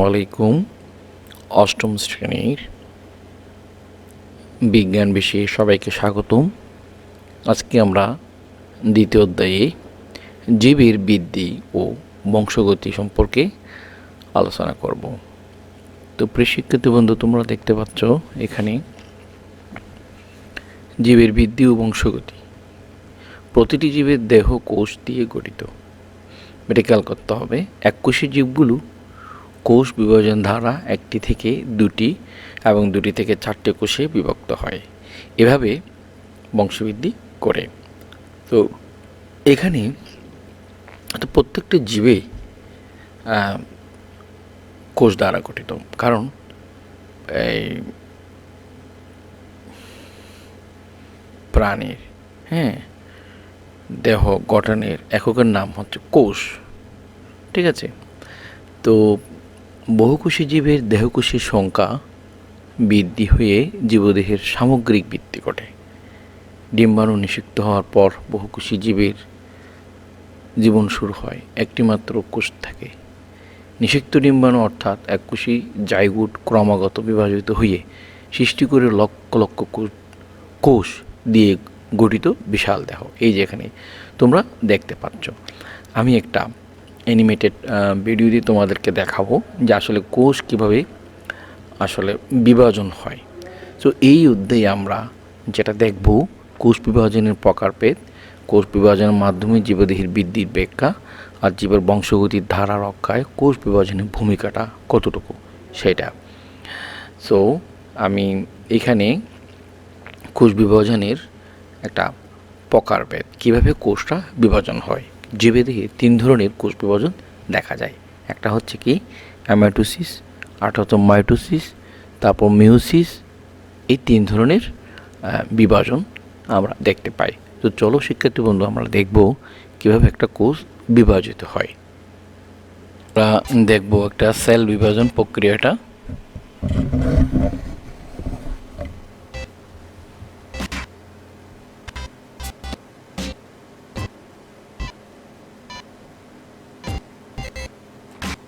আলাইকুম অষ্টম শ্রেণির বিজ্ঞান বিষয়ে সবাইকে স্বাগতম। আজকে আমরা দ্বিতীয় অধ্যায়ে জীবের বৃদ্ধি ও বংশগতি সম্পর্কে আলোচনা করব। তো প্রিয় শিক্ষার্থী বন্ধু, তোমরা দেখতে পাচ্ছ এখানে জীবের বৃদ্ধি ও বংশগতি। প্রতিটি জীবের দেহ কোষ দিয়ে গঠিত। এটা খেয়াল করতে হবে। এক এককোষী জীবগুলো কোষ বিভাজন ধারা একটি থেকে দুটি এবং দুটি থেকে চারটে কোষে বিভক্ত হয়। এভাবে বংশবৃদ্ধি করে। তো এখানে তো প্রত্যেকটা জীবে কোষ দ্বারা গঠিত। কারণ, এই প্রাণীর হ্যাঁ দেহ গঠনের এককের নাম হচ্ছে কোষ। ঠিক আছে? তো বহুকোষী জীবের দেহকোষীর সংখ্যা বৃদ্ধি হয়ে জীবদেহের সামগ্রিক বৃদ্ধি ঘটে। ডিম্বাণু নিষিক্ত হওয়ার পর বহুকোষী জীবের জীবন শুরু হয়। একটি মাত্র কোষ থাকে। নিষিক্ত ডিম্বাণু অর্থাৎ এককোষী জাইগুট ক্রমাগত বিভাজিত হয়ে সৃষ্টি করে লক্ষ লক্ষ কোষ- কোষ দিয়ে গঠিত বিশাল দেহ। এই যেখানে তোমরা দেখতে পাচ্ছ। আমি একটা অ্যানিমেটেড ভিডিও দিয়ে তোমাদেরকে দেখাবো যে আসলে কোষ কীভাবে আসলে বিভাজন হয়। তো এই অধ্যায়ে আমরা যেটা দেখব, কোষ বিভাজনের প্রকারভেদ, কোষ বিভাজনের মাধ্যমে জীবদেহের বৃদ্ধির ব্যাখ্যা আর জীবের বংশগতির ধারা রক্ষায় কোষ বিভাজনের ভূমিকাটা কতটুকু, সেটা। সো আমি এখানে কোষ বিভাজনের একটা প্রকারভেদ, কীভাবে কোষটা বিভাজন হয়। জীবে দেহে তিন ধরনের কোষ বিভাজন দেখা যায়। একটা হচ্ছে কি অ্যামাটোসিস আরটা হচ্ছে মাইটোসিস তারপর মিউসিস এই তিন ধরনের বিভাজন আমরা দেখতে পাই। তো চলো শিক্ষার্থী বন্ধু, আমরা দেখব কীভাবে একটা কোষ বিভাজিত হয়। আমরা দেখব একটা সেল বিভাজন প্রক্রিয়াটা।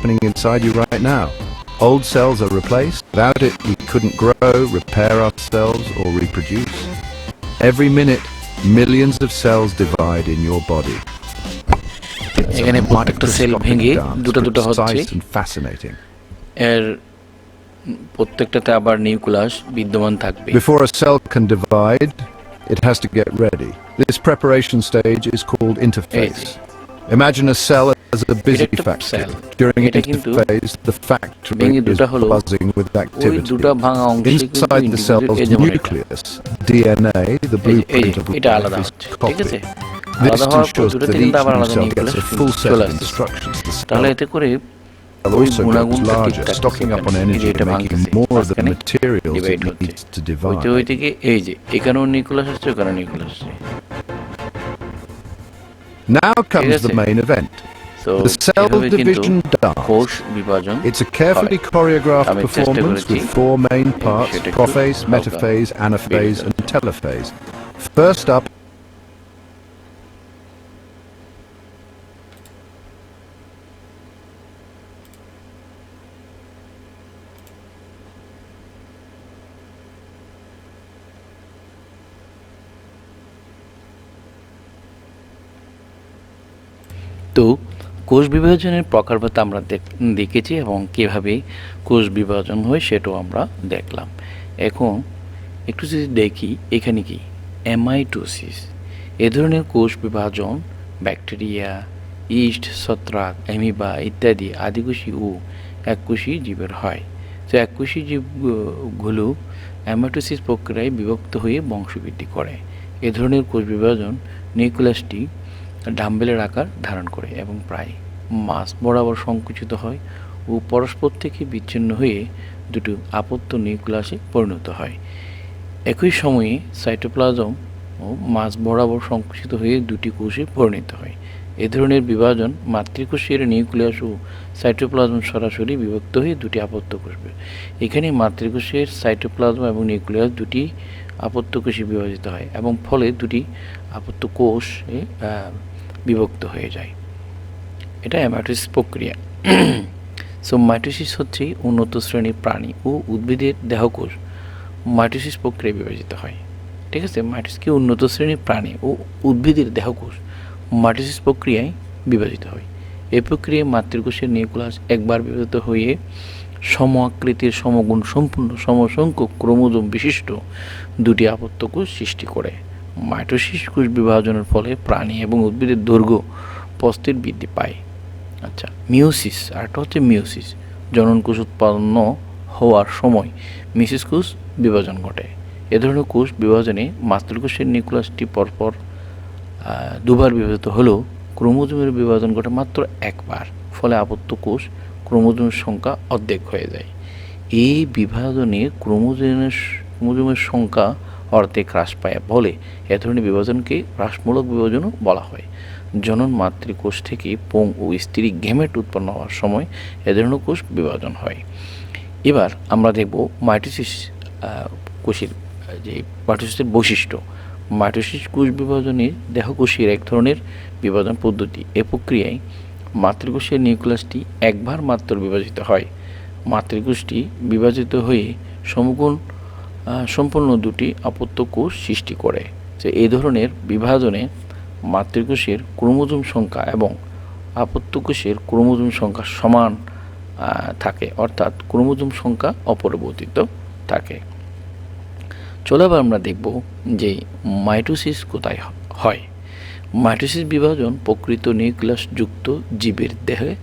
happening inside you right now. Old cells are replaced. Without it, we couldn't grow, repair ourselves, or reproduce. Every minute, millions of cells divide in your body. It's a এখানে প্রত্যেকটা সেল microscopic ভেঙে dance, দুটো দুটো হচ্ছে precise and fascinating. এর প্রত্যেকটাতে আবার nucleus বিদ্যমান থাকবে Before a cell can divide, it has to get ready. This preparation stage is called interphase. Imagine a cell as a busy factory. During its phase, the factory is buzzing with activity. Inside the cell's nucleus, DNA, the blueprint of life, is copied. This ensures that each new cell gets a full set of instructions to sell. Cell also grows larger, stocking up on energy and making more of the materials it needs to divide. Now comes the main event. So the cell division dance. It's a carefully choreographed performance with four main parts, prophase, metaphase, anaphase and telophase. First up কোষ বিভাজনের প্রকারভেদ আমরা দেখ- দেখেছি এবং কীভাবে কোষ বিভাজন হয় সেটাও আমরা দেখলাম। এখন একটু যদি দেখি, এখানে কি? অ্যামাইটোসিস এ ধরনের কোষ বিভাজন, ব্যাকটেরিয়া, ইস্ট, ছত্রাক, অ্যামিবা ইত্যাদি আদিকোষী ও এককোষী জীবের হয়। তো এককোষী জীবগুলো অ্যামাইটোসিস প্রক্রিয়ায় বিভক্ত হয়ে বংশবৃদ্ধি করে। এ ধরনের কোষ বিভাজন নিউক্লিয়াসটি ডাম্বেলের আকার ধারণ করে এবং প্রায় মাস বরাবর সংকুচিত হয় ও পরস্পর থেকে বিচ্ছিন্ন হয়ে দুটো আপত্ত নিউক্লিয়াসে পরিণত হয়। একই সময়ে সাইটোপ্লাজম ও মাছ বরাবর সংকুচিত হয়ে দুটি কোষে পরিণত হয়। এ ধরনের বিভাজন মাতৃকোষের নিউক্লিয়াস ও সাইটোপ্লাজম সরাসরি বিভক্ত হয়ে দুটি আপত্ত কোষ বের- এখানে মাতৃকোষের সাইটোপ্লাজম এবং নিউক্লিয়াস দুটি আপত্ত কোষে বিভাজিত হয় এবং ফলে দুটি আপত্ত কোষে বিভক্ত হয়ে যায়। এটা অ্যামাটোসিস প্রক্রিয়া। সো মাইটোসিস হচ্ছে উন্নত শ্রেণির প্রাণী ও উদ্ভিদের দেহকোষ। মাইটোসিস প্রক্রিয়ায় বিভাজিত হয়। ঠিক আছে? মাইটোসিস কি উন্নত শ্রেণির প্রাণী ও উদ্ভিদের দেহকোষ? মাইটোসিস প্রক্রিয়ায় বিভাজিত হয়। এই প্রক্রিয়ায় মাতৃকোষের নিউক্লিয়াস একবার বিভাজিত হয়ে সম আকৃতির সমগুণ সম্পূর্ণ সমসংখ্যক ক্রোমোজোম বিশিষ্ট দুটি আপত্য কোষ সৃষ্টি করে। মাইটোসিস কোষ বিভাজনের ফলে প্রাণী এবং উদ্ভিদের দৈর্ঘ্য প্রস্থের বৃদ্ধি পায়। আচ্ছা মিওসিস আরেকটা হচ্ছে মিউসিস জনন কোষ উৎপন্ন হওয়ার সময় মিসিস কোষ বিভাজন ঘটে। এ ধরনের কোষ বিভাজনে মাতৃকোষের নিউক্লিয়াসটি পরপর দুবার বিভাজিত হলেও ক্রোমোজোমের বিভাজন ঘটে মাত্র একবার, ফলে আবদ্ধ কোষ ক্রোমোজোমের সংখ্যা অর্ধেক হয়ে যায়। এই বিভাজনে ক্রোমোজোমের ক্রোমোজোমের সংখ্যা অর্ধেক হ্রাস পায় বলে এ ধরনের বিভাজনকে হ্রাসমূলক বিভাজনও বলা হয়। জনন মাতৃকোষ থেকে পোং ও স্ত্রী গেমেট উৎপন্ন হওয়ার সময় এ ধরনের কোষ বিভাজন হয়। এবার আমরা দেখব মাইটোসিস কোষের, যে মাইটোসিসের বৈশিষ্ট্য। মাইটোসিস কোষ বিভাজনের দেহকোষের এক ধরনের বিভাজন পদ্ধতি। এ প্রক্রিয়ায় মাতৃকোষের নিউক্লিয়াসটি একবার মাত্র বিভাজিত হয়। মাতৃকোষটি বিভাজিত হয়ে সমগুণ সম্পূর্ণ দুটি আপত্য কোষ সৃষ্টি করে যে এই ধরনের বিভাজনে মাতৃকোষের ক্রোমোজোম সংখ্যা এবং আপত্য কোষের ক্রোমোজোম সংখ্যা সমান থাকে, অর্থাৎ ক্রোমোজোম সংখ্যা অপরিবর্তিত থাকে। চলে আবার আমরা দেখব যে মাইটোসিস কোথায় হয়। মাইটোসিস বিভাজন প্রকৃত নিউক্লিয়াস যুক্ত জীবের দেহে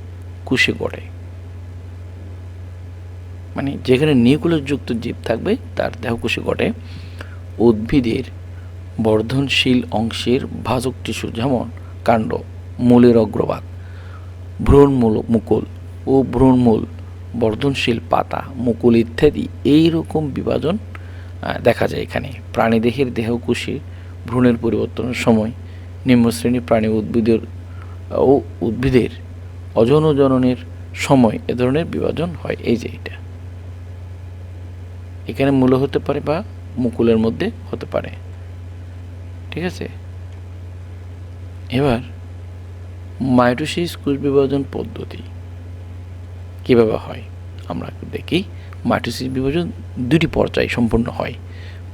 কোষে ঘটে মানে যেখানে নিউক্লিয়াস যুক্ত জীব থাকবে, তার দেহকোষে ঘটে উদ্ভিদের বর্ধনশীল অংশের ভাজক টিস্যু, যেমন কাণ্ড, মূলের অগ্রভাগ, ভ্রূণমূল, মুকুল ও ভ্রূণমূল বর্ধনশীল পাতা, মুকুল ইত্যাদি। এই রকম বিভাজন দেখা যায় এখানে। প্রাণীদেহের দেহকোষে ভ্রূণের পরিবর্তনের সময় নিম্নশ্রেণী প্রাণী উদ্ভিদের, ও উদ্ভিদের অজন জননের সময় এ ধরনের বিভাজন হয়। এই যে এটা। এখানে মূল হতে পারে বা মুকুলের মধ্যে হতে পারে। ঠিক আছে? এবার মাইটোসিস কোষ বিভাজন পদ্ধতি। কীভাবে হয়? আমরা দেখি। মাইটোসিস বিভাজন দুটি পর্যায়ে সম্পূর্ণ হয়।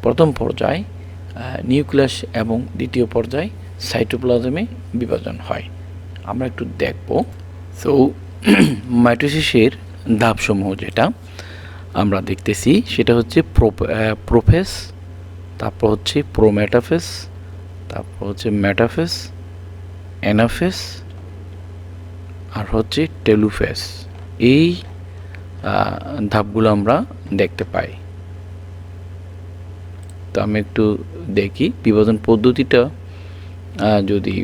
প্রথম পর্যায় নিউক্লিয়াস এবং দ্বিতীয় পর্যায় সাইটোপ্লাজমে বিভাজন হয়। আমরা একটু দেখব। তো মাইটোসিসের ধাপসমূহ যেটা আমরা দেখতেছি, সেটা হচ্ছে প্রোফেস, তারপর হচ্ছে প্রোমেটাফেস তারপর হচ্ছে ম্যাটাফেস, অ্যানাফেস, আর হচ্ছে টেলুফেস। এই ধাপগুলো আমরা দেখতে পাই। তো আমি একটু দেখি, বিভাজন পদ্ধতিটা যদি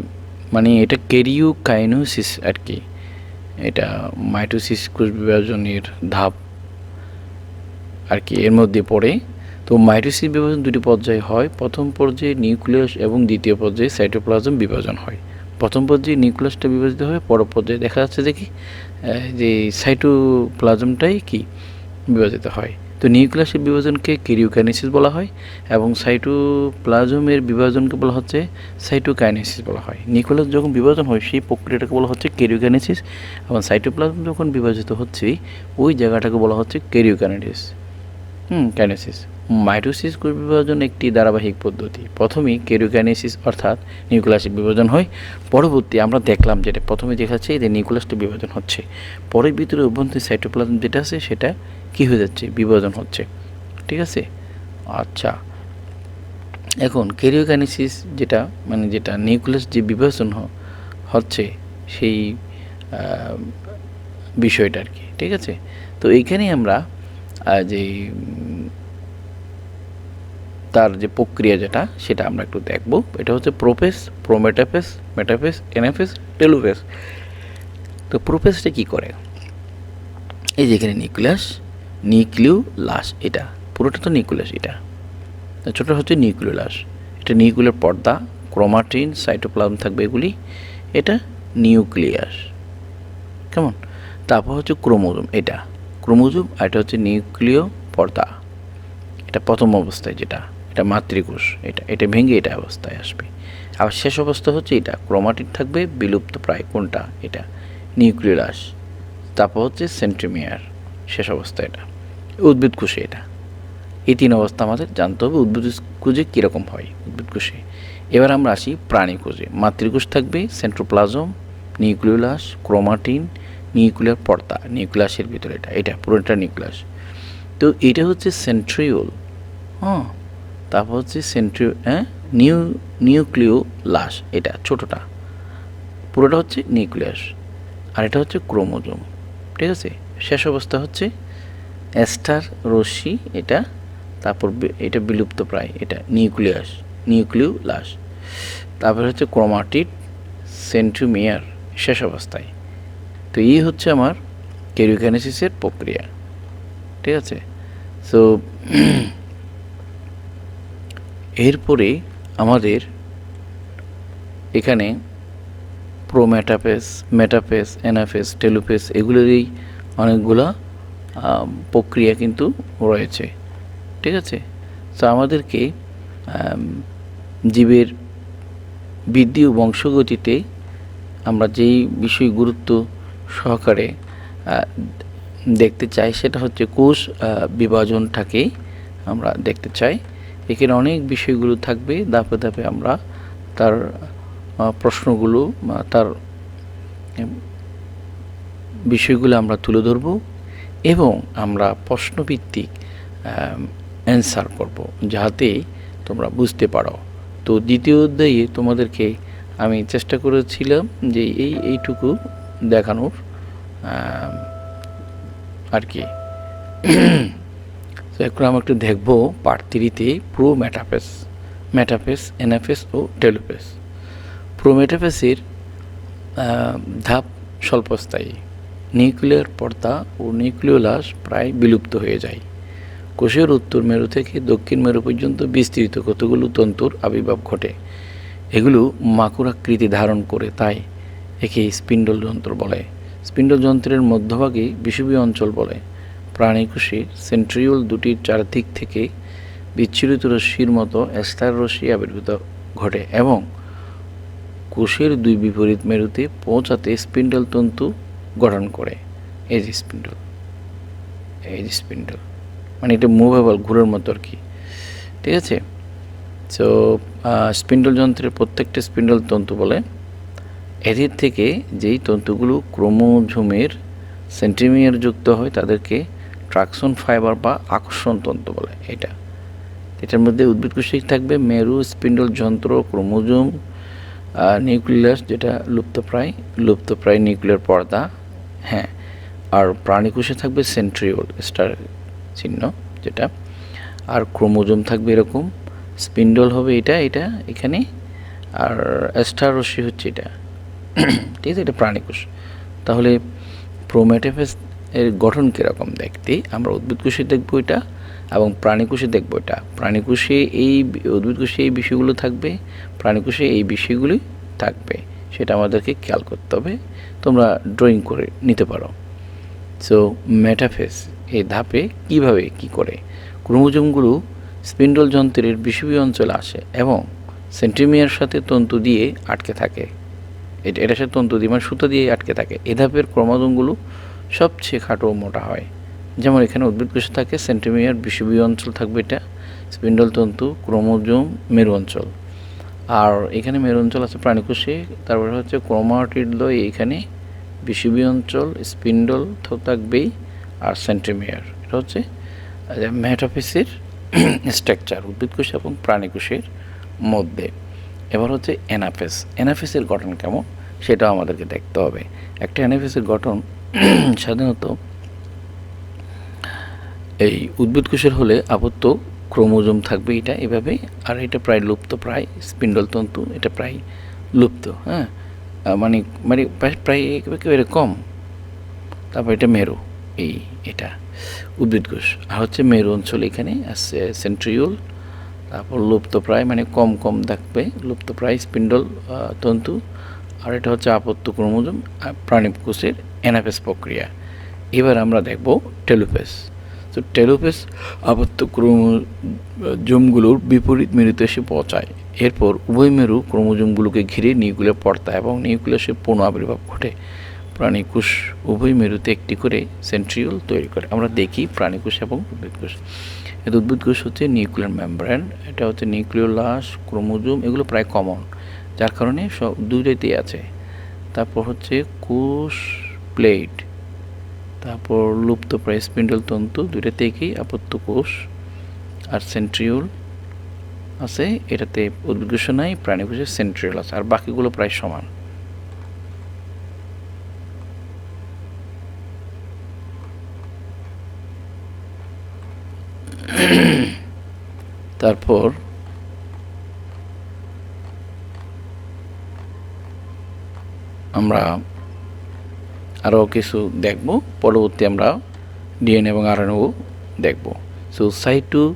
মানে এটা কেরিও কাইনোসিস আর কি। এটা মাইটোসিস কোষ বিভাজনের ধাপ। আর কি, এর মধ্যে পড়ে। তো মাইটোসিস বিভাজন দুটি পর্যায়ে হয়। প্রথম পর্যায়ে নিউক্লিয়াস এবং দ্বিতীয় পর্যায়ে সাইটোপ্লাজম বিভাজন হয়। প্রথম পর্যায়ে নিউক্লিয়াসটা বিভাজিত হয় পর পর্যায়ে দেখা যাচ্ছে দেখি যে সাইটোপ্লাজমটাই কি, বিভাজিত হয়। তো নিউক্লিয়াসের বিভাজনকে কেরিওকাইনেসিস বলা হয় এবং সাইটোপ্লাজমের বিভাজনকে বলা হচ্ছে সাইটোকাইনেসিস বলা হয়। নিউক্লিয়াস যখন বিভাজন হয়, সেই প্রক্রিয়াটাকে বলা হচ্ছে কেরিওকাইনেসিস এবং সাইটোপ্লাজম যখন বিভাজিত হচ্ছে, ওই জায়গাটাকে বলা হচ্ছে কেরিওকাইনেটিস। হুম কাইনেসিস মাইটোসিস বিভাজন একটি ধারাবাহিক পদ্ধতি। প্রথমেই কেরিওকাইনেসিস অর্থাৎ নিউক্লিয়াসের বিভাজন হয়। পরবর্তী আমরা দেখলাম যেটা প্রথমে দেখাচ্ছে যে নিউক্লিয়াসটা বিভাজন হচ্ছে। পরের ভিতরে অভ্যন্তরীণ সাইটোপ্লাজম যেটা আছে, সেটা কি হয়ে যাচ্ছে? বিভাজন হচ্ছে। ঠিক আছে? আচ্ছা। এখন কেরিওকাইনেসিস যেটা মানে যেটা নিউক্লিয়াস যে বিভাজন হচ্ছে সেই বিষয়টা আর কি। ঠিক আছে? তো এইখানেই আমরা আহ, যে তার যে প্রক্রিয়া যেটা সেটা আমরা একটু দেখব। এটা হচ্ছে প্রোপেস প্রোমেটাফেস মেটাফেস এনাফেস টেলুফেস। তো প্রোপেসটা কি করে? এই যে এখানে নিউক্লিয়াস নিউক্লিও লাস এটা। পুরোটা তো নিউক্লিয়াস এটা। ছোটো হচ্ছে নিউক্লিওলাস এটা নিউক্লিয়ার পর্দা ক্রোমাটিন সাইটোপ্লাজম থাকবে এগুলি। এটা নিউক্লিয়াস। কেমন? তারপর হচ্ছে ক্রোমোজোম এটা। ক্রোমোজোম আর এটা হচ্ছে নিউক্লিয় পর্দা। এটা প্রথম অবস্থায় যেটা, এটা মাতৃকোষ, এটা এটা ভেঙে এটা অবস্থায় আসবে। আবার শেষ অবস্থা হচ্ছে এটা ক্রোমাটিন থাকবে, বিলুপ্ত প্রায় কোনটা? এটা নিউক্লিয়াস তারপর হচ্ছে সেন্ট্রিমিয়ার, শেষ অবস্থা এটা। উদ্ভিদ কোষে এটা। এই তিন অবস্থা আমাদের জানতে হবে, উদ্ভিদ কোষে কীরকম হয় উদ্ভিদ কোষে। এবার আমরা আসি প্রাণী কোষে। মাতৃকোষ থাকবে, সেন্ট্রোপ্লাজম নিউক্লিওলাস ক্রোমাটিন নিউক্লিয়ার পর্দা, নিউক্লিয়াসের ভিতরে এটা এটা, পুরোটা নিউক্লিয়াস। তো এটা হচ্ছে সেন্ট্রিওল হ্যাঁ? তারপর হচ্ছে সেন্ট্রিও হ্যাঁ? নিউ নিউক্লিও লাস এটা ছোটোটা। পুরোটা হচ্ছে নিউক্লিয়াস, আর এটা হচ্ছে ক্রোমোজোম, ঠিক আছে? শেষ অবস্থা হচ্ছে অ্যাস্টার রশ্মি, এটা, তারপর এটা বিলুপ্ত প্রায়, এটা নিউক্লিয়াস নিউক্লিও লাস তারপর হচ্ছে ক্রোমাটিড সেন্ট্রিমিয়ার শেষ অবস্থায়। তো এই হচ্ছে আমার ক্যারিওকানেসিসের প্রক্রিয়া, ঠিক আছে? সো এরপরে আমাদের এখানে প্রোমেটাপেস মেটাপেস এনাফেস টেলুপেস এগুলোরই অনেকগুলা প্রক্রিয়া কিন্তু রয়েছে, ঠিক আছে? তো আমাদেরকে জীবের বৃদ্ধি ও বংশগতিতে আমরা যেই বিষয় গুরুত্ব সহকারে দেখতে চাই। সেটা হচ্ছে কোষ বিভাজনটাকেই আমরা দেখতে চাই। এখানে অনেক বিষয়গুলো থাকবে। ধাপে ধাপে আমরা তার প্রশ্নগুলো তার বিষয়গুলো আমরা তুলে ধরব এবং আমরা প্রশ্নভিত্তিক অ্যান্সার করব যাতে তোমরা বুঝতে পারো। তো দ্বিতীয় অধ্যায়ে তোমাদেরকে আমি চেষ্টা করেছিলাম যে এই, এইটুকু দেখানোর আর কি। তো এখন আমরা একটু দেখব পার্ট থ্রিতে প্রো ম্যাটাফেস ম্যাটাফেস এনাফেস ও টেলোপেস প্রো মেটাফেসের ধাপ স্বল্পস্থায়ী। নিউক্লিয়ার পর্দা ও নিউক্লিওলাস প্রায় বিলুপ্ত হয়ে যায়। কোষের উত্তর মেরু থেকে দক্ষিণ মেরু পর্যন্ত বিস্তৃত কতগুলো তন্তুর আবির্ভাব ঘটে? এগুলো মাকুর আকৃতি ধারণ করে, তাই একে স্পিন্ডল যন্ত্র বলে। স্পিন্ডল যন্ত্রের মধ্যভাগে বিষুবীয় অঞ্চল বলে। প্রাণীকোষে সেন্ট্রিওল দুটির চারদিক থেকে বিচ্ছুরিত রশ্মির মতো এস্তার রশ্মি আবির্ভূত ঘটে এবং কোষের দুই বিপরীত মেরুতে পৌঁছাতে স্পিন্ডল তন্তু গঠন করে। এই যে স্পিন্ডল, এই যে স্পিন্ডল মানে এটা মুভেবল ঘুরের মতো আর কি। ঠিক আছে? সো স্পিন্ডল যন্ত্রের প্রত্যেকটা স্পিন্ডল তন্তু বলে এদের থেকে যেই তন্তুগুলো ক্রোমোজোমের সেন্টিমিয়ার যুক্ত হয়, তাদেরকে ট্রাকশন ফাইবার বা আকর্ষণ তন্তু বলে এটা। এটার মধ্যে উদ্ভিদ কোষিক থাকবে মেরু, স্পিন্ডল যন্ত্র, ক্রোমোজোম নিউক্লিয়াস, যেটা লুপ্তপ্রায় লুপ্তপ্রায় নিউক্লিয়ার পর্দা হ্যাঁ আর প্রাণী কোষে থাকবে সেন্ট্রিওল, স্টার চিহ্ন যেটা। আর ক্রোমোজোম থাকবে এরকম, স্পিন্ডল হবে এটা এটা এখানে, আর স্টার রশ্মি হচ্ছে এটা। ঠিক আছে, এটা প্রাণীকোষ তাহলে প্রোমেটোফেস এর গঠন কীরকম দেখতে? আমরা উদ্ভিদ কোষে দেখব এটা এবং প্রাণীকোষে দেখব এটা। প্রাণীকোষে এই উদ্ভিদ কোষে এই বিষয়গুলো থাকবে প্রাণীকোষে এই বিষয়গুলি থাকবে। সেটা আমাদেরকে খেয়াল করতে হবে। তোমরা ড্রয়িং করে নিতে পারো। সো মেটাফেস এই ধাপে কীভাবে কি করে? ক্রোমোজোমগুলো স্পিন্ডল যন্ত্রের বিষুবীয় অঞ্চলে আসে এবং সেন্টিমিয়ার সাথে তন্তু দিয়ে আটকে থাকে। এটা এটার সাথে তন্তু দিয়ে মানে সুতো দিয়ে আটকে থাকে। এ ধাপের ক্রোমোজোমগুলো সবচেয়ে খাটো মোটা হয়। যেমন এখানে উদ্ভিদ কোষে থাকে সেন্টিমিয়ার বিষুবীয় অঞ্চল থাকবে এটা, স্পিন্ডল তন্তু, ক্রোমোজোম, মেরু অঞ্চল। আর এখানে মেরু অঞ্চল আছে প্রাণীকোষে তারপরে হচ্ছে ক্রোমাটিডলয় এখানে বিষুবীয় অঞ্চল, স্পিন্ডল তো থাকবেই, আর সেন্টিমিয়ার। এটা হচ্ছে ম্যাটাফিসের স্ট্রাকচার, উদ্ভিদ কোষ এবং প্রাণীকোষের মধ্যে। এবার হচ্ছে এনাফেস। এনাফেসের গঠন কেমন? সেটাও আমাদেরকে দেখতে হবে। একটা এনাফেসের গঠন সাধারণত এই উদ্ভিদ কোষের হলে আবদ্ধ ক্রোমোজোম থাকবে এটা এভাবে আর এটা প্রায় লুপ্ত, প্রায় স্পিন্ডল তন্তু, এটা প্রায় লুপ্ত হ্যাঁ? মানে মানে প্রায়- একেবারে কম। তারপর এটা মেরু, এই এটা উদ্ভিদ কোষ। আর হচ্ছে মেরু অঞ্চল এখানে আছে সেন্ট্রিওল তারপর লুপ্তপ্রায় মানে কম কম থাকবে। লুপ্তপ্রায় স্পিন্ডল তন্তু। আর এটা হচ্ছে আপত্ত ক্রোমোজোম আর প্রাণী কোষের এনাফেস প্রক্রিয়া। এবার আমরা দেখব টেলোপেস তো টেলোপেস আপত্ত ক্রোমোজোমগুলোর বিপরীত মেরুতে এসে পৌঁছায় এরপর উভয় মেরু ক্রোমোজোমগুলোকে ঘিরে নিউক্লিয়ার পর্দা এবং নিউক্লিয়াসের পুনঃ আবির্ভাব ঘটে। প্রাণীকোষ উভয় মেরুতে একটি করে সেন্ট্রিওল তৈরি করে। আমরা দেখি প্রাণীকোষ এবং উদ্ভিদ কোষ উদ্ভিদ কোষ হচ্ছে নিউক্লিয়ার মেমব্রেন, এটা হচ্ছে নিউক্লিওলাস ক্রোমোজোম, এগুলো প্রায় কমন যার কারণে সব দুইটাতেই আছে। তারপর হচ্ছে কোষ প্লেট, তারপর লুপ্ত প্রায় স্পিন্ডল তন্তু, দুইটা থেকেই আপত্ত কোষ, আর সেন্ট্রিওল আছে, এটাতে উদ্ভিদ কোষ নাই, প্রাণী কোষের সেন্ট্রিওল আছে, আর বাকিগুলো প্রায় সমান। তারপর আমরা আরও কিছু দেখব। পরবর্তী আমরা ডিএনএ এবং আরএনও দেখব। সো সাইটো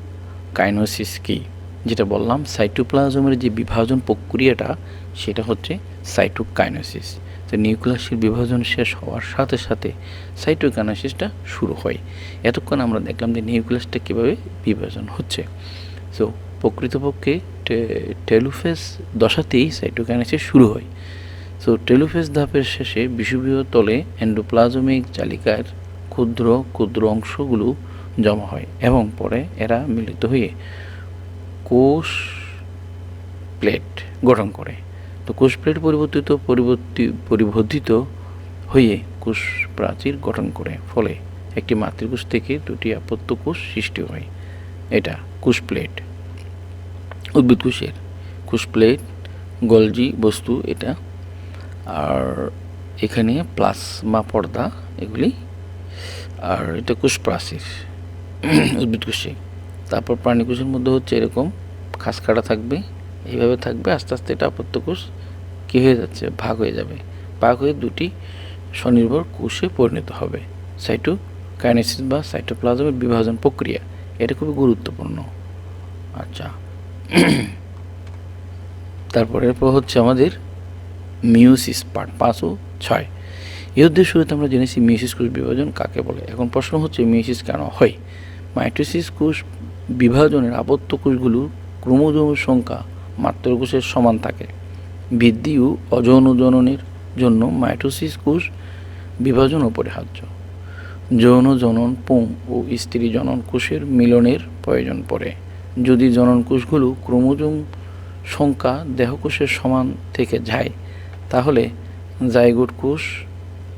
কাইনোসিস কি? যেটা বললাম সাইটোপ্লাজমের যে বিভাজন প্রক্রিয়াটা, সেটা হচ্ছে সাইটোকাইনোসিস তো নিউক্লিয়াসের বিভাজন শেষ হওয়ার সাথে সাথে সাইটোকাইনোসিসটা শুরু হয়। এতক্ষণ আমরা দেখলাম যে নিউক্লিয়াসটা কীভাবে বিভাজন হচ্ছে। সো প্রকৃতপক্ষে টেলুফেস দশাতেই সাইটোকাইনেসিস শুরু হয়। সো টেলুফেস ধাপের শেষে বিষুবীয় তলে এন্ডোপ্লাজমিক জালিকার ক্ষুদ্র ক্ষুদ্র অংশগুলো জমা হয় এবং পরে এরা মিলিত হয়ে কোষ প্লেট গঠন করে। তো কোষ প্লেট পরিবর্তিত, পরিবর্তি, পরিবর্ধিত হয়ে কোষ প্রাচীর গঠন করে। ফলে একটি মাতৃকোষ থেকে দুটি আপত্য কোষ সৃষ্টি হয়। এটা কোষ প্লেট, উদ্ভিদ কোষের কোষ প্লেট, গলজি, বস্তু এটা। আর এখানে প্লাজমা পর্দা এগুলি। আর এটা কোষ প্রাচীর, উদ্ভিদ কোষে তারপর প্রাণী কোষের মধ্যে হচ্ছে এরকম খাস কাটা থাকবে। এইভাবে থাকবে, আস্তে আস্তে এটা আপত্য কোষ কী হয়ে যাচ্ছে? ভাগ হয়ে যাবে। ভাগ হয়ে দুটি স্বনির্ভর কোষে পরিণত হবে। সাইটো কাইনেসিস বা সাইটোপ্লাজমের বিভাজন প্রক্রিয়া। এটা খুবই গুরুত্বপূর্ণ। আচ্ছা। তারপরে এরপর হচ্ছে আমাদের মিউসিস পার্ট, পাঁচ ও ছয়। অধ্যায়ের শুরুতে আমরা জেনেছি মিউসিস কোষ বিভাজন কাকে বলে। এখন প্রশ্ন হচ্ছে মিউসিস কেন হয়? মাইটোসিস কোষ বিভাজনের আবদ্ধ কোষগুলো ক্রোমোজোমের সংখ্যা মাতৃকোষের সমান থাকে। বৃদ্ধি ও অযৌন জননের জন্য মাইটোসিস কোষ বিভাজন অপরিহার্য যৌন জনন, পুং ও স্ত্রী জনন কোষের মিলনের প্রয়োজন পড়ে। যদি জনন কোষগুলো ক্রোমোজোম সংখ্যা দেহকোষের সমান থেকে যায়, তাহলে জাইগোট কোষ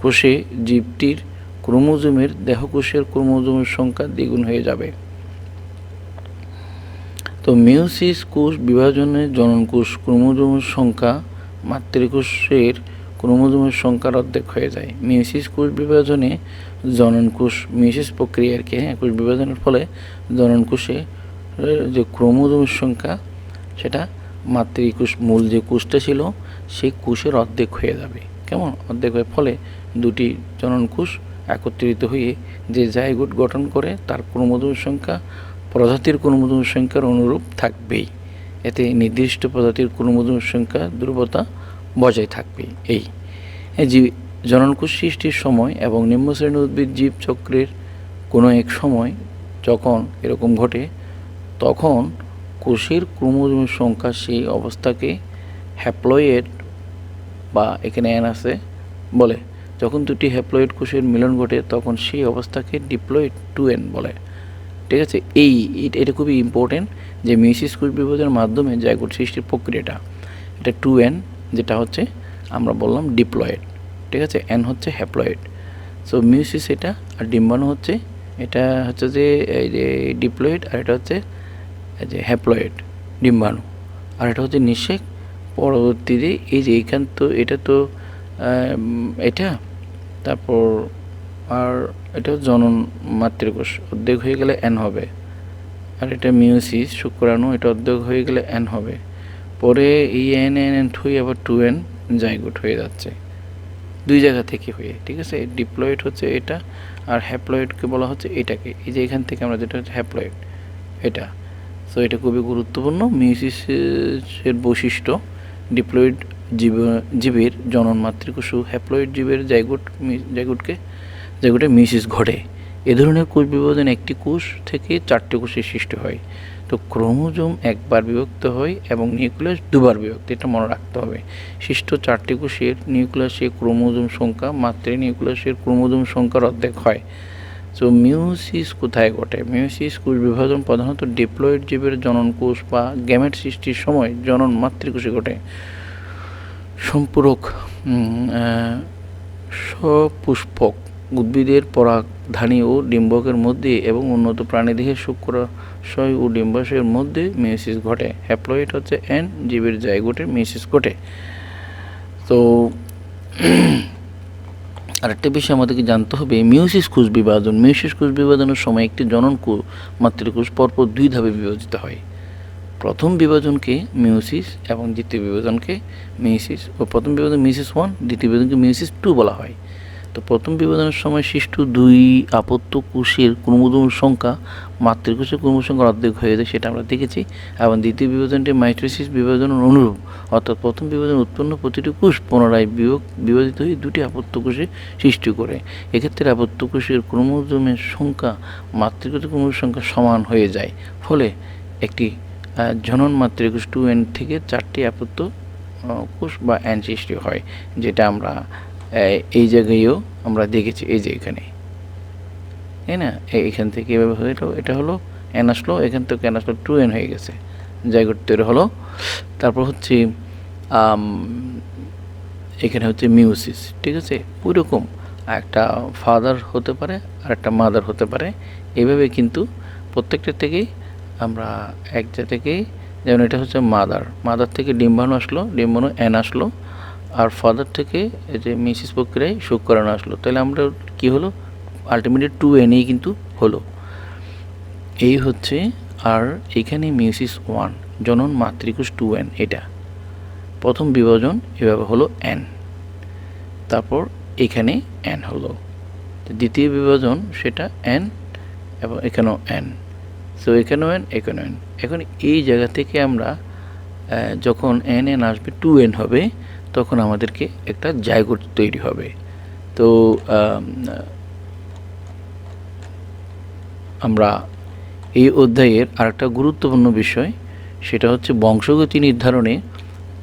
কোষে জীবটির ক্রোমোজোমের দেহকোষের ক্রোমোজোমের সংখ্যা দ্বিগুণ হয়ে যাবে। তো মিউসিস কোষ বিভাজনের জনন কোষ ক্রোমোজোমের সংখ্যা মাতৃকোষের ক্রোমোজোমের সংখ্যার অর্ধেক হয়ে যায়। মিউসিস কোষ বিভাজনে জনন কোষ মিউসিস প্রক্রিয়াকে হ্যাঁ কোষ বিভাজনের ফলে জনন কোষে যে ক্রোমোজোমের সংখ্যা, সেটা মাতৃকোষ মূল যে কোষটা ছিল, সেই কোষের অর্ধেক হয়ে যাবে। কেমন? অর্ধেক হয়ে ফলে দুটি জনন কোষ একত্রিত হয়ে যে জায়গোট গঠন করে, তার ক্রোমোজোমের সংখ্যা, প্রজাতির ক্রোমোজোমের সংখ্যার অনুরূপ থাকবেই। এতে নির্দিষ্ট প্রজাতির ক্রোমোজোমের সংখ্যা ধ্রুবতা বজায় থাকবে। এই। জীব জননকোষ সৃষ্টির সময় এবং নিম্ন শ্রেণির উদ্ভিদ জীব চক্রের কোনো এক সময় যখন এরকম ঘটে, তখন কোষের ক্রোমোজোমের সংখ্যা সেই অবস্থাকে হ্যাপ্লয়েড বা এখানে অ্যান আছে বলে। যখন দুটি হ্যাপ্লয়েড কোষের মিলন ঘটে, তখন সেই অবস্থাকে ডিপ্লয়েড টু এন বলে। ঠিক আছে? এই, এটা খুবই ইম্পর্টেন্ট যে মিউসিস কোষ বিভাজনের মাধ্যমে জায়গোট সৃষ্টির প্রক্রিয়াটা। এটা টু এন যেটা হচ্ছে আমরা বললাম ডিপ্লয়েড, ঠিক আছে? এন হচ্ছে হ্যাপ্লয়েড সো মিউসিস এটা আর ডিম্বাণু হচ্ছে, এটা হচ্ছে যে এই যে ডিপ্লয়েড আর এটা হচ্ছে এই যে হ্যাপ্লয়েড ডিম্বাণু। আর এটা হচ্ছে নিষেক পরবর্তীতে এই যে এইখান তো, এটা তো এটা, তারপর আর এটা জনন মাতৃকোষ অর্ধেক হয়ে গেলে এন হবে। আর এটা মিউসিস শুক্রাণু, এটা অর্ধেক হয়ে গেলে এন হবে। পরে এই এন এন এন হয়ে আবার টু এন জাইগোট হয়ে যাচ্ছে। দুই জায়গা থেকে হয়ে, ঠিক আছে? ডিপ্লয়েড হচ্ছে এটা, আর হ্যাপ্লয়েডকে বলা হচ্ছে এটাকে। এই যে এখান থেকে আমরা যেটা হচ্ছে হ্যাপ্লয়েড, এটা। সো এটা খুবই গুরুত্বপূর্ণ। মিউসিসের বৈশিষ্ট্য, ডিপ্লয়েড জীব, জীবের জনন মাতৃকোষ হ্যাপ্লয়েড জীবের জাইগোট জাইগোটকে জাইগোটে মিউসিস ঘটে। এ ধরনের কোষ বিভাজন একটি কোষ থেকে চারটি কোষের সৃষ্টি হয়। তো ক্রোমোজোম একবার বিভক্ত হয় এবং নিউক্লিয়াস দুবার বিভক্ত, এটা মনে রাখতে হবে। সৃষ্ট চারটি কোষের নিউক্লিয়াসের ক্রোমোজোম সংখ্যা মাত্রে নিউক্লিয়াসের ক্রোমোজোম সংখ্যার অর্ধেক হয়। তো মিউসিস কোথায় ঘটে? মিউসিস কোষ বিভাজন প্রধানত ডিপ্লয়েড জীবের জনন কোষ বা গ্যামেট সৃষ্টির সময় জনন মাতৃকোষে ঘটে। সম্পূরক সপুষ্পক উদ্ভিদের পরাগধানী ও ডিম্বকের মধ্যে এবং উন্নত প্রাণীদেহের শুক্রাশয় ও ডিম্বাশয়ের মধ্যে মিউসিস ঘটে। হ্যাপ্লয়েড হচ্ছে এন জীবের জায়গোটে মিউসিস ঘটে। তো আরেকটা বিষয় আমাদেরকে জানতে হবে মিউসিস কোষ বিভাজন। মিউসিস কোষ বিভাজনের সময় একটি জনন মাতৃকোষ পরপর দুই ধাপে বিভাজিত হয়। প্রথম বিভাজনকে মিউসিস এবং দ্বিতীয় বিভাজনকে মিউসিস ও প্রথম বিভাজন মিউসিস ওয়ান, দ্বিতীয় বিভাজনকে মিউসিস টু বলা হয়। তো প্রথম বিভাজনের সময় সৃষ্ট দুই আপত্য কোষের ক্রোমোজোম সংখ্যা মাতৃকোষের ক্রোমোজোম সংখ্যার অর্ধেক হয়ে যায় সেটা আমরা দেখেছি। এবং দ্বিতীয় বিভাজনটি মাইটোসিস বিভাজনের অনুরূপ। অর্থাৎ প্রথম বিভাজন উৎপন্ন প্রতিটি কোষ পুনরায় বিভক বিভাজিত হয়ে দুটি আপত্য সৃষ্টি করে। এক্ষেত্রে আপত্য কোষের ক্রোমোজোমের সংখ্যা মাতৃকোষের ক্রোমোজোমের সংখ্যা সমান হয়ে যায়। ফলে একটি জনন মাতৃকোষ টু এন থেকে চারটি আপত্য আহ, কোষ বা অ্যান সৃষ্টি হয় যেটা আমরা এই জায়গায়ও আমরা দেখেছি এই যে এখানে। তাই না? এখান থেকে এভাবে হলো এটা হলো এন আসলো, এখান থেকে এন আসলো টু এন হয়ে গেছে। জায়গা তৈরি হলো। তারপর হচ্ছে এখানে হচ্ছে মিউসিস, ঠিক আছে? ওই রকম একটা ফাদার হতে পারে আর একটা মাদার হতে পারে। এইভাবে কিন্তু প্রত্যেকটা থেকেই আমরা একটা থেকেই যেমন এটা হচ্ছে মাদার মাদার থেকে ডিম্বাণু আসলো, ডিম্বাণু এন আসলো। আর ফাদার থেকে এই যে মিসিস প্রক্রিয়ায় শুক্রাণু আসলো। তাহলে আমরা কি হলো? আলটিমেটলি টু এনেই কিন্তু হলো। এই হচ্ছে, আর এখানে মিউসিস ওয়ান, জনন মাতৃকোষ টু এন এটা। প্রথম বিভাজন এভাবে হলো এন তারপর এখানে এন হলো। দ্বিতীয় বিভাজন সেটা এন এবং এখানেও এন সো এখানেও এন এখানেও এন এখন এই জায়গা থেকে আমরা যখন এন এন আসবে টু এন হবে, তখন আমাদেরকে একটা জায়গোট তৈরি হবে। তো আমরা এই অধ্যায়ের আরেকটা গুরুত্বপূর্ণ বিষয়, সেটা হচ্ছে বংশগতি নির্ধারণে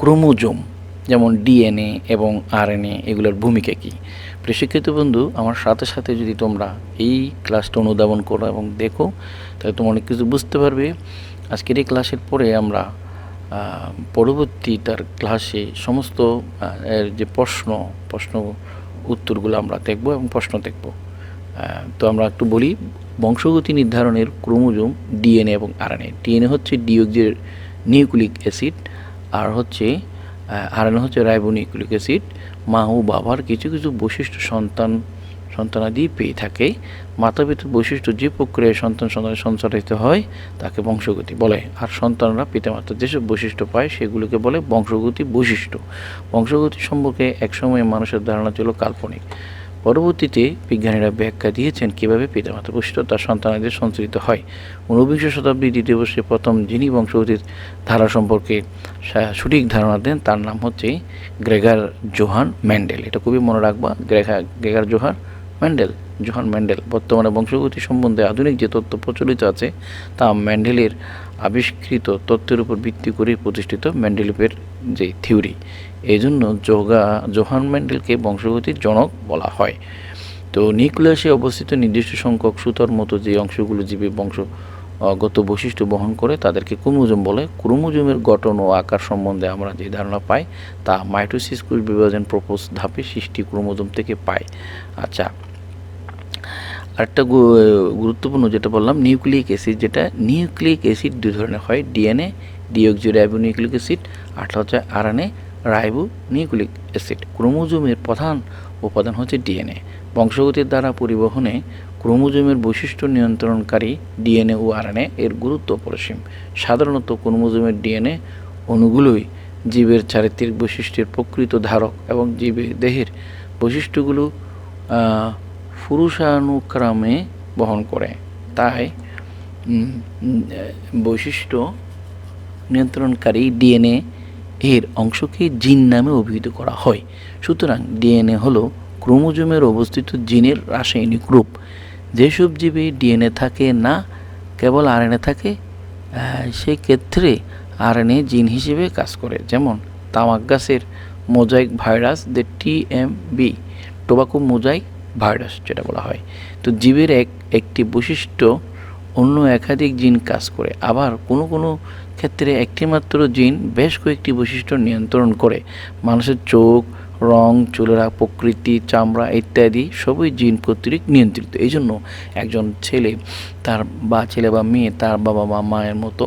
ক্রোমোজোম, যেমন ডিএনএ এবং আরএনএ, এগুলোর ভূমিকা কী? প্রশিক্ষিত বন্ধু, আমার সাথে সাথে যদি তোমরা এই ক্লাসটা অনুধাবন করো এবং দেখো, তাহলে তোমরা অনেক কিছু বুঝতে পারবে। আজকের এই ক্লাসের পরে আমরা পরবর্তী তার ক্লাসে সমস্ত এর যে প্রশ্ন প্রশ্ন উত্তরগুলো আমরা দেখব এবং প্রশ্ন দেখব। তো আমরা একটু বলি বংশগতি নির্ধারণের ক্রোমোজোম ডিএনএ এবং আরএনএ। ডিএনএ হচ্ছে ডিওক্সির নিউক্লিক অ্যাসিড, আর হচ্ছে আরএনএ হচ্ছে রাইবোনিউক্লিক অ্যাসিড। মা ও বাবার কিছু কিছু বৈশিষ্ট্য সন্তান, সন্তানাদি পেয়ে থাকে। মাতা পিতার বৈশিষ্ট্য যে প্রক্রিয়ায় সন্তান সন্তানের সঞ্চালিত হয়, তাকে বংশগতি বলে। আর সন্তানরা পিতামাতার যেসব বৈশিষ্ট্য পায়, সেগুলোকে বলে বংশগতি বৈশিষ্ট্য। বংশগতি সম্পর্কে একসময় মানুষের ধারণা ছিল কাল্পনিক। পরবর্তীতে বিজ্ঞানীরা ব্যাখ্যা দিয়েছেন কীভাবে পিতামাতার বৈশিষ্ট্য তার সন্তানাদের সঞ্চালিত হয়। ঊনবিংশ শতাব্দীর দ্বিতীয় বর্ষে প্রথম যিনি বংশগতির ধারা সম্পর্কে সঠিক ধারণা দেন, তার নাম হচ্ছে গ্রেগার জোহান ম্যান্ডেল। এটা খুবই মনে রাখবা, Gregor Gregor Johann Mendel Johann Mendel. বর্তমানে বংশগতি সম্বন্ধে আধুনিক যে তথ্য প্রচলিত আছে, তা ম্যান্ডেলের আবিষ্কৃত তত্ত্বের উপর ভিত্তি করে প্রতিষ্ঠিত ম্যান্ডেলিপের যে থিওরি। এই জন্য যোগা, জোহান ম্যান্ডেলকে বংশগতির জনক বলা হয়। তো নিউক্লিয়াসে অবস্থিত নির্দিষ্ট সংখ্যক সুতার মতো যে অংশগুলো জীবে বংশগত বৈশিষ্ট্য বহন করে, তাদেরকে ক্রোমোজোম বলে। ক্রোমোজোমের গঠন ও আকার সম্বন্ধে আমরা যে ধারণা পাই, তা মাইটোসিস কোষ বিভাজন প্রপোজ ধাপে সৃষ্টি ক্রোমোজোম থেকে পাই আচ্ছা আরেকটা গুরুত্বপূর্ণ যেটা বললাম, নিউক্লিক অ্যাসিড যেটা, নিউক্লিক অ্যাসিড দুই ধরনের হয়, DNA deoxyribonucleic acid আরটা হচ্ছে আরএনএ। রাইবো নিউক্লিক অ্যাসিড ক্রোমোজোমের প্রধান উপাদান হচ্ছে ডিএনএ। বংশগতির দ্বারা পরিবহনে ক্রোমোজোমের বৈশিষ্ট্য নিয়ন্ত্রণকারী ডিএনএ ও আরএনএ এর গুরুত্ব অপরিসীম। সাধারণত ক্রোমোজোমের ডিএনএ অণুগুলোই জীবের চারিত্রিক বৈশিষ্ট্যের প্রকৃত ধারক এবং জীবের দেহের বৈশিষ্ট্যগুলো পুরুষানুক্রমে বহন করে। তাই বৈশিষ্ট্য নিয়ন্ত্রণকারী ডিএনএ এর অংশকে জিন নামে অভিহিত করা হয়। সুতরাং ডিএনএ হলো ক্রোমোজোমের অবস্থিত জিনের রাসায়নিক রূপ। যেসব জীবে ডিএনএ থাকে না কেবল আরএনএ থাকে আহ, সেই ক্ষেত্রে আরএনএ জিন হিসেবে কাজ করে। যেমন তামাক গাছের mosaic virus the TMB tobacco mosaic virus যেটা বলা হয়। তো জীবের এক একটি বৈশিষ্ট্য অন্য একাধিক জিন কাজ করে। আবার কোনো কোনো ক্ষেত্রে একটিমাত্র জিন বেশ কয়েকটি বৈশিষ্ট্য নিয়ন্ত্রণ করে। মানুষের চোখ, রং, চুলের প্রকৃতি চামড়া ইত্যাদি সবই জিন কর্তৃক নিয়ন্ত্রিত। এই জন্য একজন ছেলে তার বা ছেলে বা মেয়ে তার বাবা বা মায়ের মতো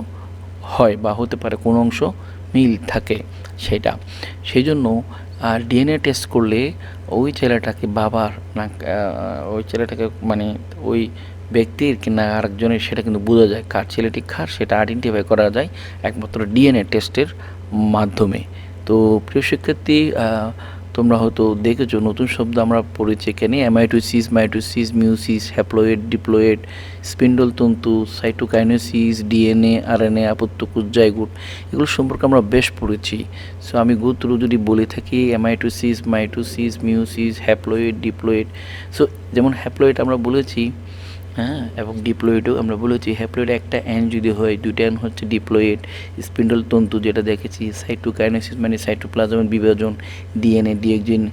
হয় বা হতে পারে কোনো অংশ মিল থাকে সেটা। সেই জন্য আর ডিএনএ টেস্ট করলে ওই ছেলেটাকে বাবার না ওই ছেলেটাকে মানে ওই ব্যক্তির কি না আরেকজনের, সেটা কিন্তু বোঝা যায়। কার ছেলেটি কার, সেটা আইডেন্টিফাই করা যায় একমাত্র ডিএনএ টেস্টের মাধ্যমে। তো প্রিয় শিক্ষার্থী তোমরা হয়তো দেখেছ, নতুন শব্দ আমরা পড়েছি এখানে amitosis mitosis meiosis haploid diploid spindle তন্তু সাইটোকাইনোসিস ডিএনএ আরএনএ আপত্যকুজ জাইগুট এগুলো সম্পর্কে আমরা বেশ পড়েছি। সো আমি গুরুত্ব যদি বলে থাকি amitosis mitosis meiosis haploid diploid so যেমন হ্যাপ্লয়েড আমরা বলেছি হ্যাঁ এবং ডিপ্লয়েডও আমরা বলেছি হ্যাপ্লয়েড একটা অ্যান যদি হয়, দুইটা অ্যান হচ্ছে ডিপ্লয়েড স্পিন্ডল তন্তু যেটা দেখেছি সাইটোকাইনোসিস মানে সাইটোপ্লাজমের বিভাজন ডিএনএ ডিএকজিন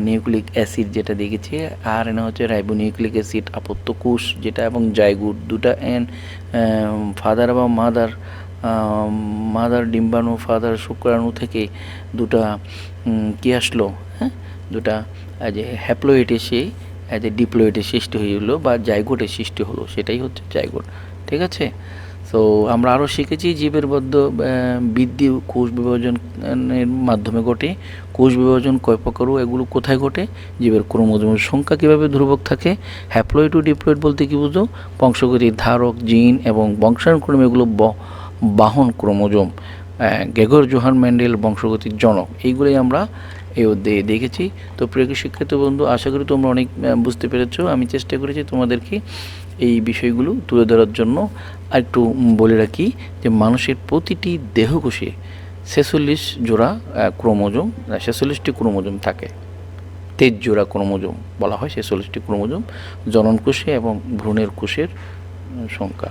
নিউক্লিক অ্যাসিড যেটা দেখেছি আর এনে হচ্ছে রাইবোনিউক্লিক অ্যাসিড আপত্য কোষ যেটা এবং জাইগুড দুটা অ্যান ফাদার বা মাদার মাদার ডিম্বাণু ফাদার শুক্রাণু থেকে দুটা কি আসলো হ্যাঁ দুটা যে হ্যাপ্লয়েড এসে এ ডিপ্লয়েডের সৃষ্টি হলো বা জাইগোটের সৃষ্টি হলো, সেটাই হচ্ছে জাইগোট, ঠিক আছে? তো আমরা আরও শিখেছি জীবের বদ্ধ বৃদ্ধি, কোষ বিভাজনের মাধ্যমে ঘটে। কোষ বিভাজন কয় প্রকারও এগুলো কোথায় ঘটে? জীবের ক্রোমোজোমের সংখ্যা কীভাবে ধ্রুবক থাকে? হ্যাপ্লয়েড ও ডিপ্লয়েড বলতে কী বুঝো? বংশগতির ধারক, জিন এবং বংশানুক্রমে এগুলো বাহন ক্রোমোজোম গেগর, জোহান, ম্যান্ডেল, বংশগতির জনক, এইগুলোই আমরা এই অধ্যায়ে দেখেছি। তো প্রিয় শিক্ষার্থী বন্ধু, আশা করি তোমরা অনেক বুঝতে পেরেছ। আমি চেষ্টা করেছি তোমাদেরকে এই বিষয়গুলো তুলে ধরার জন্য আর একটু বলে রাখি যে মানুষের প্রতিটি দেহকোষে ছেচল্লিশ জোড়া ক্রোমোজোম ছেচল্লিশটি ক্রোমোজোম থাকে। তেজ জোড়া ক্রোমোজোম বলা হয় ছেচল্লিশটি ক্রোমোজোম জনন কোষে এবং ভ্রূণের কোষের সংখ্যা।